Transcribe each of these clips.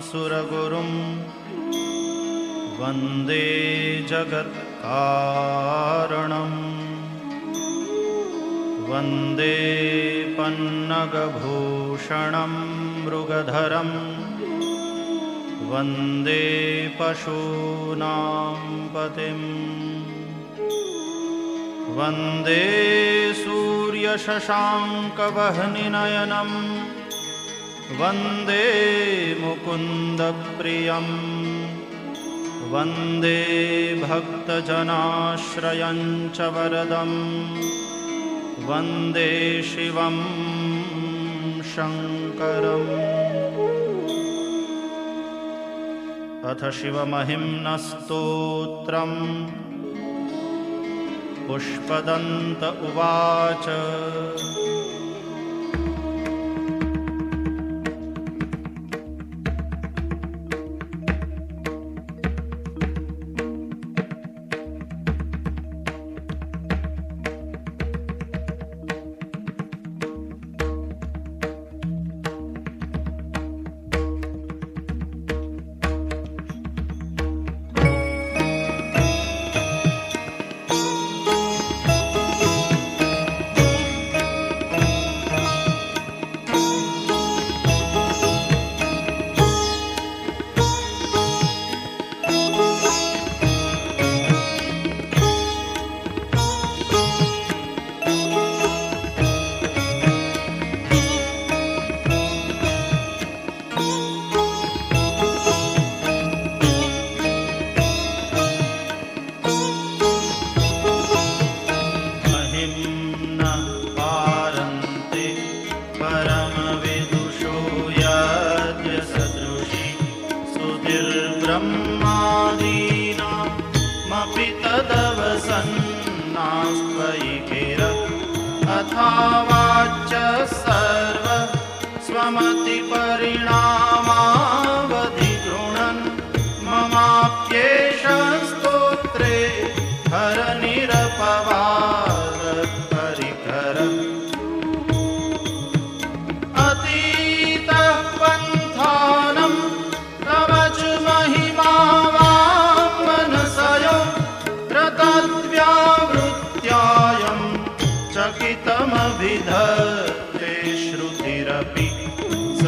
सुरगुरुं। वन्दे जगत्कारणम्। वन्दे पन्नगभूषणं मृगधरं वन्दे पशूनां पतिम्। वन्दे सूर्यशशाङ्कवह्निनयनं वन्दे मुकुन्दप्रियं वन्दे भक्तजनाश्रयं च वरदं वन्दे शिवं शङ्करम्। अथ शिवमहिम्नस्तोत्रम्। पुष्पदन्त उवाच स्त्वयि गिर अथा वाच्य सर्व स्वमतिपरिण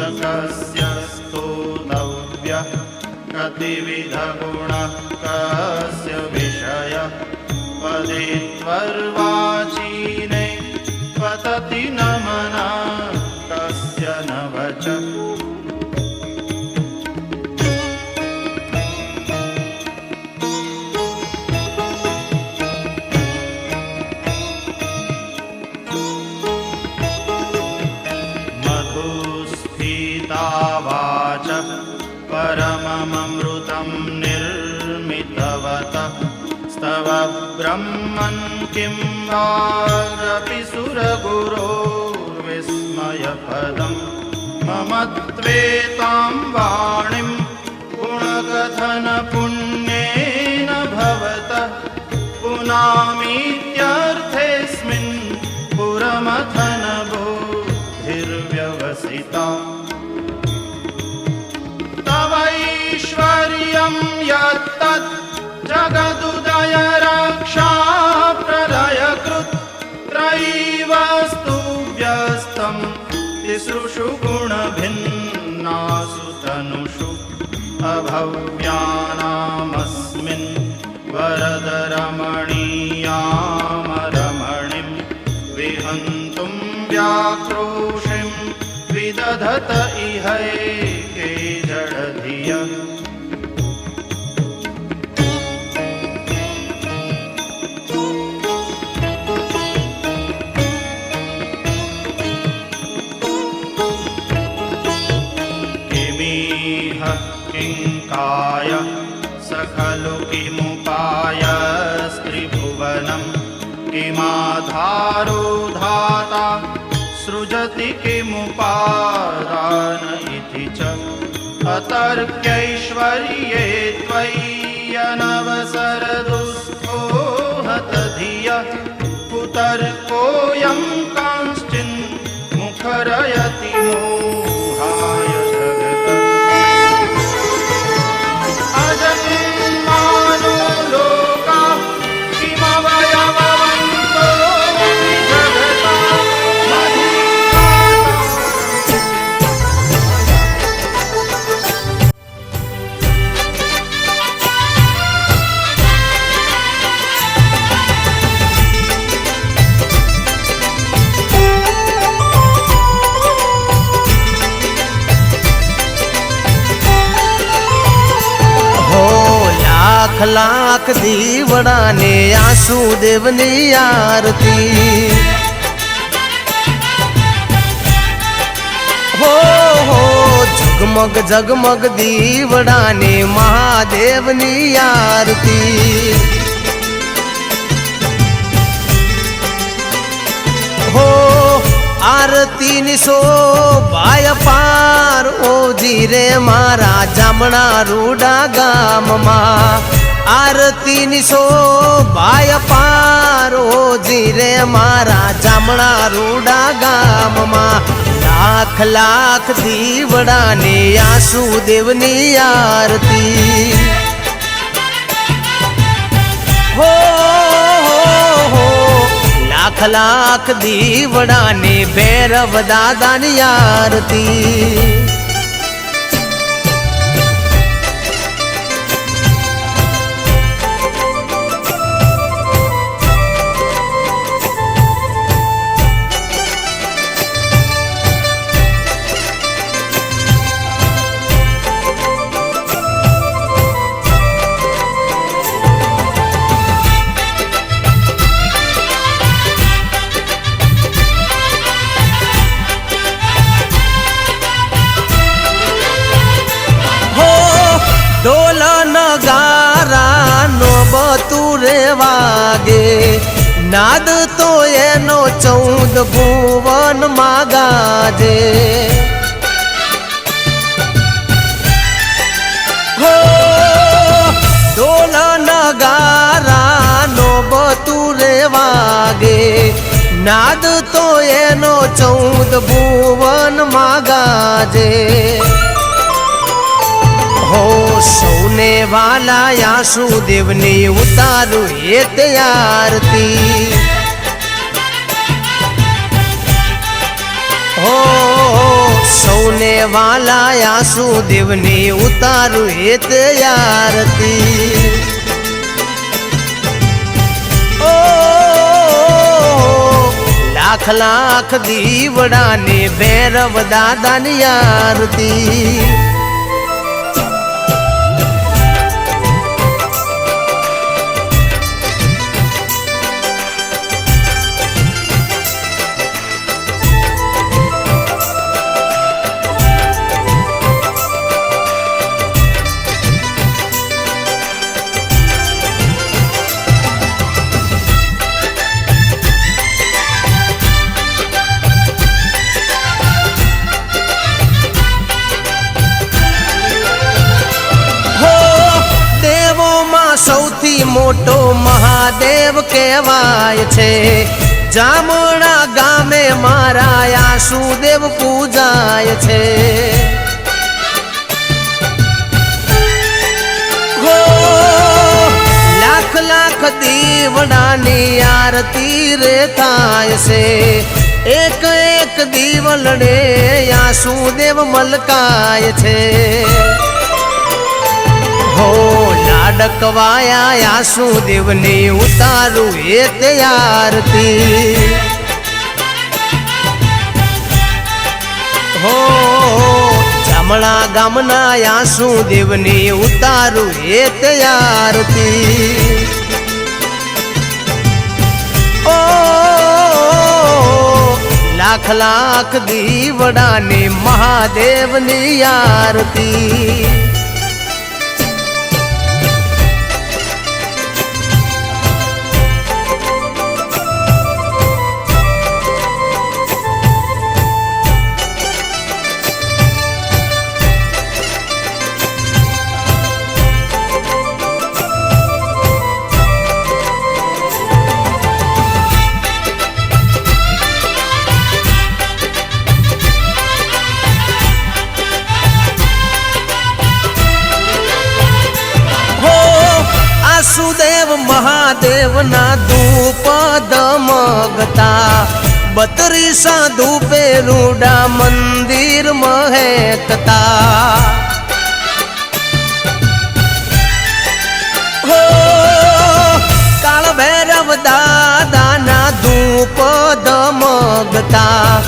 स कस्य स्तोतव्यः कतिविधगुणः कस्य विषय पदे त्वर्वाचीने स्तव ब्रह्मन् किं वागपि सुरगुरोर्विस्मयपदं। मम त्वेतां वाणीं गुणकथनपुण्येन भवतः। पुनामीत्यर्थेऽस्मिन् तिसृषु गुणभिन्नासु तनुषु अभव्यानामस्मिन् वरदरमणीयामरमणिं विहन्तुं व्याक्रोशिं विदधत इहैके खलु किमुपायस्त्रिभुवनं किमाधारो धाता सृजति किमुपादान इति च अतर्क्यैश्वर्ये त्वय्यनवसरदुःखो हतधिय कुतर्कोऽयं कांश्चिन् લાખ વડાને આસુ દેવની આરતી હો હો ઝગમગ ઝગમગ દીવડાને મહાદેવની આરતી હો આરતીની શોભાય પાર ઓજી રે મારા જામણા રૂડા ગામમાં આરતીની શોભાય પાર રે મારા જામણા રૂડા ગામમાં. લાખ લાખ દીવડાને આસુ દેવની આરતી. હો, લાખ લાખ દીવડાને ભૈરવ દાદાની આરતી. વાગે. નાદ તો એનો ચૌદ ભુવન માગાજે. હો ડોલ નગારા નો બતુરે વાગે. નાદ તો એનો ચૌદ ભુવન માગાજે. હો સૌને વાલા યાસુ દેવની ઉતારું એ તે આરતી હો સૌને વાલા યાસુ દેવની ઉતારું એ તે આરતી લાખ લાખ દીવડાને ભૈરવ દાદાની આરતી છે. જામણા ગામે મારા આશુદેવ પૂજાય છે. લાખ લાખ દીવડાની આરતી રે થાય છે. એક એક દીવલડે આશુદેવ મલકાય છે. હો લાડકવાયા આસુ દેવની ઉતારું એ તે આરતી. હો જામણા ગામના આસુ દેવની ઉતારું એ તે આરતી. ઓ, લાખ લાખ દીવડાની મહાદેવની આરતી. મહાદેવના ધૂપ દમગતા બત્રીસા સાધુ પેરુડા મંદિર મહેકતા. હો દાદાના ધૂપ દમગતા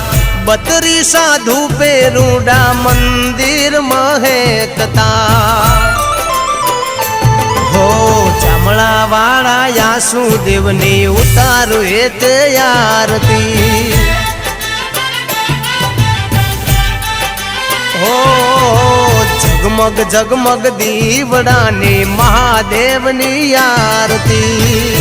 બત્રીસા ધૂપે રૂડા મંદિર મહેકતા. વાળા યાસુ દેવની ઉતારો એ તે આરતી. હો જગમગ જગમગ દીવડાની મહાદેવની આરતી.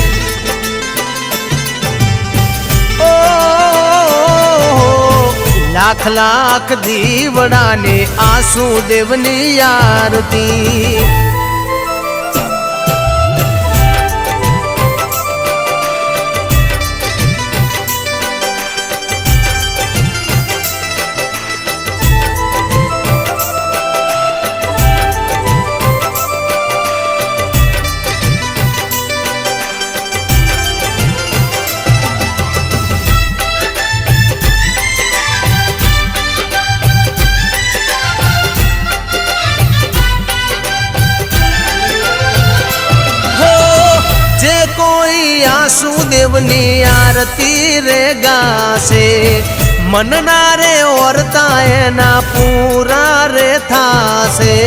લાખ લાખ દીવડાને આસુ દેવની આરતી. દેવની આરતી રે ગાશે મનના રે ઓરતા એના પૂરા રે થાશે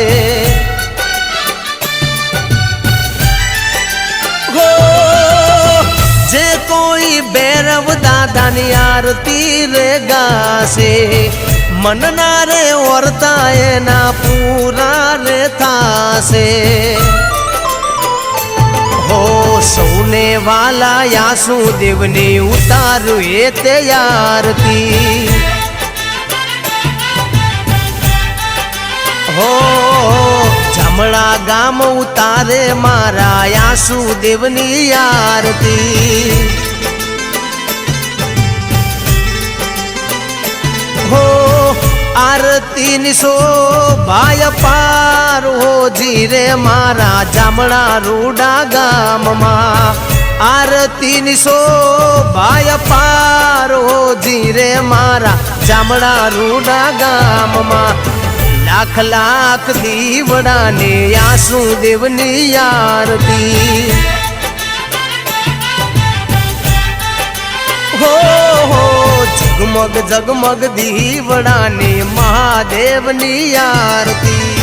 હો જે કોઈ ભૈરવ દાદાની આરતી રે ગાશે મનના રે ઓરતા એના પૂરા રે થાશે હો સૌને વાલા યાસુ દેવની ઉતારું એ તે આરતી. હો જમણા ગામ ઉતારે મારા યાસુ દેવની આરતી. હો આરતી નિશો ભાય પાર હો જીરે મારા જામણા રૂડા ગામમાં. આરતી નિશો ભાય પાર હોજી જીરે મારા જામણા રૂડા ગામમાં. લાખ લાખ દીવડાને આસુ દેવની આરતી. હો હો જગમગ જગમગ દીવડાની મહાદેવની આરતી.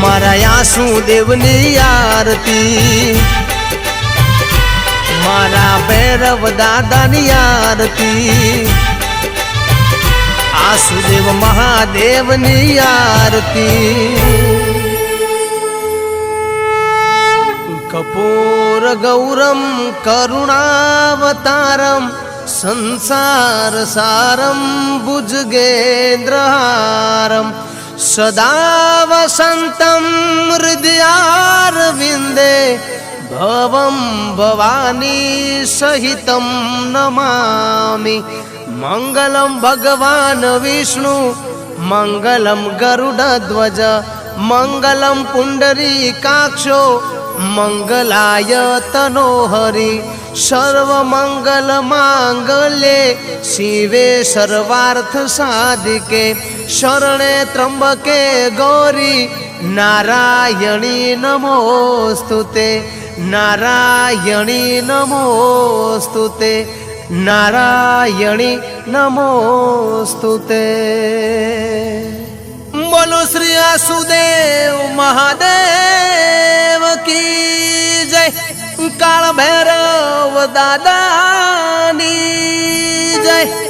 મારા આસુ દેવની આરતી. મારા ભૈરવ દાદાની આરતી. આસુદેવ મહાદેવની આરતી. કરુણાવતારમ સંસાર સારમ ભુજગેન્દ્રહારમ સદા વસંતમ હૃદયારવિંદે ભવમ ભવાની સહિતમ નમામિ મંગલમ ભગવાન વિષ્ણુ મંગલમ ગરુડધ્વજ મંગલમ પુંડરીકાક્ષો મંગલાય તનો હરિ સર્વમંગલ માંગલ્યે શિવે સર્વાર્થ સાધિકે, શરણે ત્રંબકે ગૌરી. નારાયણી નમોસ્તુતે નારાયણી નમોસ્તુતે નારાયણી નમોસ્તુતે. બોલો શ્રી આસુદેવ મહાદેવ કાળ ભૈરવ દાદાની જય.